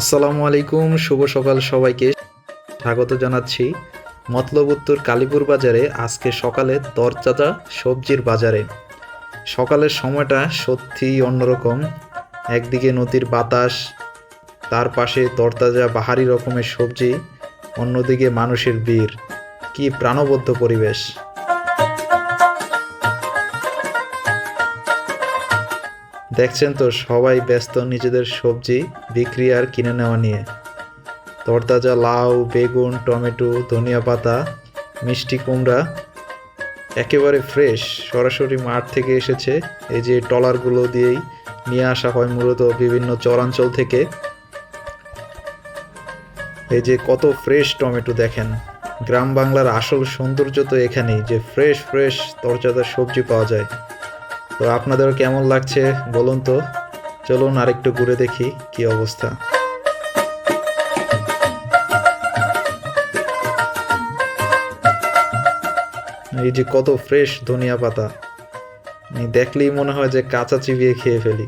আসসালামু আলাইকুম, শুভ সকাল সবাইকে। স্বাগত জানাচ্ছি মতলব উত্তর কালীপুর বাজারে। আজকে সকালে তরতাজা সবজির বাজারে। সকালের সময়টা সত্যিই অন্যরকম। একদিকে নদীর বাতাস, তার পাশে তরতাজা বাহারি রকমের সবজি, অন্যদিকে মানুষের ভিড়। কি প্রাণবদ্ধ পরিবেশ। দেখছেন তো, সবাই ব্যস্ত নিজেদের সবজি বিক্রি আর কিনে নেওয়া নিয়ে। তরতাজা লাউ, বেগুন, টমেটো, ধনিয়া পাতা, মিষ্টি কুমড়া, একেবারে ফ্রেশ। সরাসরি মাঠ থেকে এসেছে। এই যে ট্রলারগুলো দিয়েই নিয়ে আসা হয় মূলত বিভিন্ন চরাঞ্চল থেকে। এই যে কত ফ্রেশ টমেটো দেখেন। গ্রাম বাংলার আসল সৌন্দর্য তো এখানেই, যে ফ্রেশ ফ্রেশ, তরতাজা সবজি পাওয়া যায়। তো আপনাদের কেমন লাগছে বলুন তো? চলুন আরেকটু ঘুরে দেখি কি অবস্থা। এই যে কত ফ্রেশ ধনিয়া পাতা। দেখলেই মনে হয় যে কাঁচা চিবিয়ে খেয়ে ফেলি।